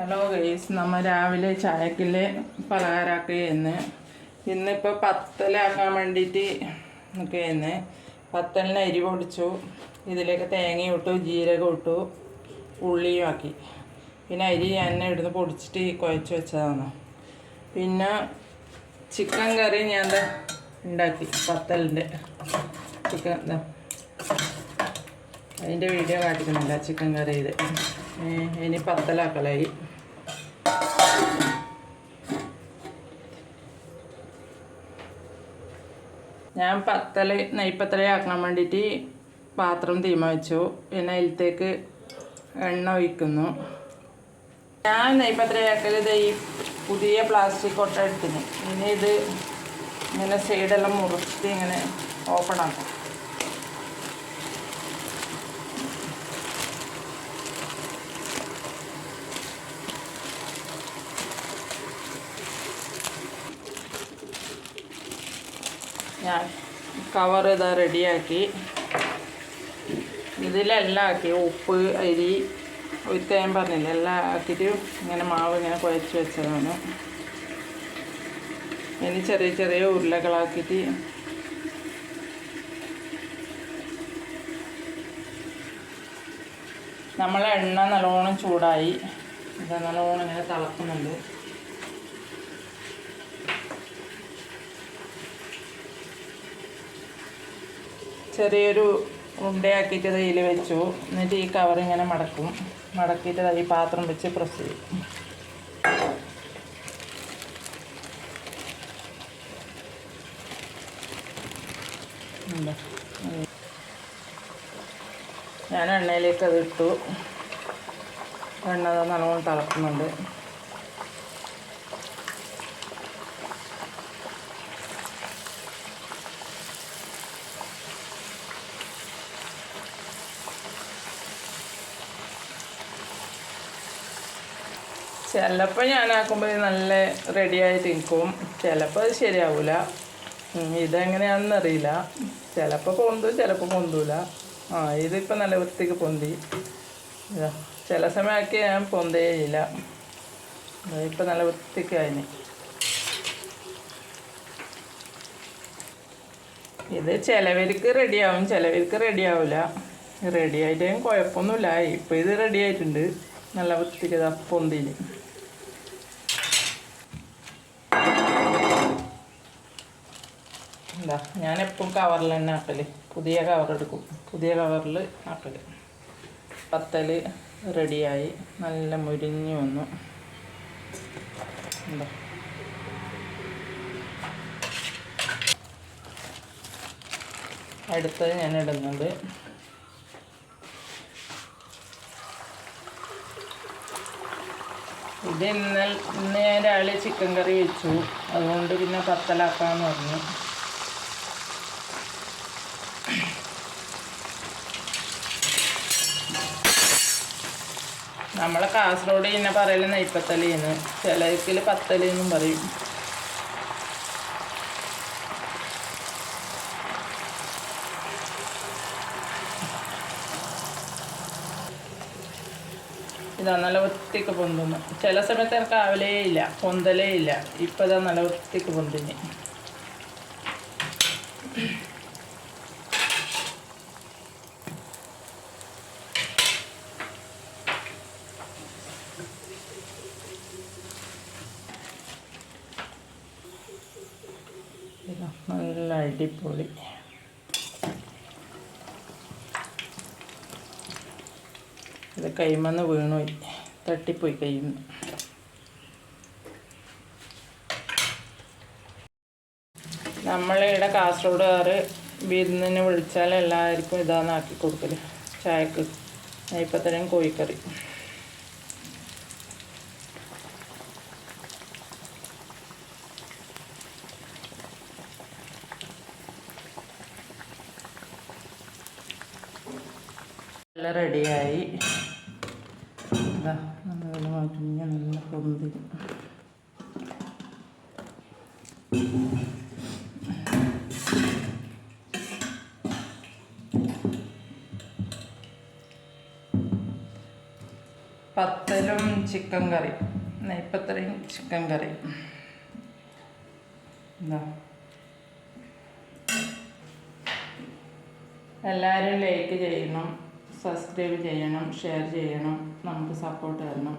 Hello guys നമ്മൾ രാവിലെ ചായക്കിൽ പലഹാരമാക്കുകയെന്ന് ഇന്നിപ്പോൾ പത്തലാക്കാൻ വേണ്ടിയിട്ട് നിൽക്കുകയെന്ന് പത്തലിന് അരി പൊടിച്ചു ഇതിലേക്ക് തേങ്ങയും ഇട്ടു ജീരകം ഇട്ടു ഉള്ളിയും ആക്കി. പിന്നെ അരി ഞാൻ ഇവിടുന്ന് പൊടിച്ചിട്ട് കുഴച്ച് വെച്ചതാണ്. പിന്നെ ചിക്കൻ കറി ഞാൻ ഉണ്ടാക്കി പത്തലിന്റെ. ചിക്കൻ അതിന്റെ വീഡിയോ കാട്ടിക്കുന്നില്ല ചിക്കൻ കറി ഇത്. ഇനി പത്തലാക്കലായി. ഞാൻ പത്തല നെയ്പ്പത്തല ആക്കാൻ വേണ്ടിയിട്ട് പാത്രം തീമ വെച്ചു പിന്നെ അതിലത്തേക്ക് എണ്ണ ഒഴിക്കുന്നു. ഞാൻ നെയ്പ്പത്തലയാക്കൽ ഇത് ഈ പുതിയ പ്ലാസ്റ്റിക് കൊട്ട എടുത്തിന്. ഇനി ഇത് ഇങ്ങനെ സൈഡെല്ലാം മുറിച്ചിട്ട് ഇങ്ങനെ ഓപ്പൺ ആക്കും. ഞാൻ കവർ ഇതാ റെഡിയാക്കി ഇതിലെല്ലാം ആക്കി. ഉപ്പ് അരി ഉരുത്തയാൻ പറഞ്ഞില്ല എല്ലാം ആക്കിയിട്ട് ഇങ്ങനെ മാവ് ഇങ്ങനെ കുഴച്ച് വെച്ചതാണ്. ഇനി ചെറിയ ചെറിയ ഉരുളകളാക്കിയിട്ട് നമ്മളെ എണ്ണ നല്ലോണം ചൂടായി. നല്ലോണം ഇങ്ങനെ തിളക്കുന്നുണ്ട്. ചെറിയൊരു ഉണ്ടയാക്കിയിട്ട് ഇതിൽ വെച്ചു. എന്നിട്ട് ഈ കവർ ഇങ്ങനെ മടക്കും. മടക്കിയിട്ട് ഈ പാത്രം വെച്ച് പ്രസ് ചെയ്യും. ഞാൻ എണ്ണയിലേക്ക് അത് ഇട്ടു. എണ്ണ നല്ലോണം തിളക്കുന്നുണ്ട്. ചിലപ്പോൾ ഞാനാക്കുമ്പോൾ നല്ല റെഡിയായിട്ട് നിൽക്കും ചിലപ്പോൾ അത് ശരിയാവില്ല ഇതെങ്ങനെയാണെന്ന് അറിയില്ല. ചിലപ്പോൾ പൊന്തും ചിലപ്പോൾ പൊന്തൂല. ആ ഇതിപ്പോൾ നല്ല വൃത്തിക്ക് പൊന്തി. ചില സമയമൊക്കെ ഞാൻ പൊന്തേയില്ല ഇപ്പം നല്ല വൃത്തിക്ക് അതിന് ഇത് ചിലവർക്ക് റെഡിയാവും ചിലവർക്ക് റെഡിയാവില്ല റെഡി ആയിട്ടും കുഴപ്പമൊന്നുമില്ല. ഇപ്പം ഇത് റെഡി ആയിട്ടുണ്ട്. നല്ല വൃത്തിക്ക് പൊന്തിന്. എന്താ ഞാൻ എപ്പോഴും കവറിൽ തന്നെ ആക്കൽ. പുതിയ കവർ എടുക്കും. പുതിയ കവറിൽ ആക്കൽ. പത്തൽ റെഡിയായി നല്ല മുരിഞ്ഞു വന്നു. എന്താ അടുത്തത് ഞാൻ ഇടുന്നത് ഇത് ഇന്നലെ ഇന്ന് ഞാൻ രാവിലെ ചിക്കൻ കറി വെച്ചു. അതുകൊണ്ട് പിന്നെ പത്തലാക്കാന്ന് പറഞ്ഞു. നമ്മളെ കാസർഗോഡ് ഇന്നെ പറയൽ നെയ്പ്പത്തലിന്ന് ചിലക്കിൽ പത്തലെന്നും പറയും. ഇതാ നല്ല വൃത്തിക്ക് പൊന്തുന്നു. ചില സമയത്ത് എനിക്ക് ആവലേ ഇല്ല പൊന്തലേ ഇല്ല. ഇപ്പം ഇതാ നല്ല വൃത്തിക്ക് പൊന്തിന് ഇതാ നല്ല അടിപൊളി. ഇത് കൈമന്ന് വീണുപോയി തട്ടിപ്പോയി കൈമന്ന്. നമ്മളിവിടെ കാസർഗോഡുകാർ വിരുന്നിന് വിളിച്ചാൽ എല്ലാവർക്കും ഇതാന്നാക്കി കൊടുക്കൽ. ചായക്ക് നെയ്പ്പത്തരം കോഴിക്കറി. എല്ലാം റെഡിയായി. നല്ല നല്ല പൊന്തി. പത്തലും ചിക്കൻ കറി ഇപ്പം ചിക്കൻ കറി. എന്താ എല്ലാവരും ലൈക്ക് ചെയ്യണം. സബ്സ്ക്രൈബ് ചെയ്യണം ഷെയർ ചെയ്യണം നമുക്ക് സപ്പോർട്ട് തരണം.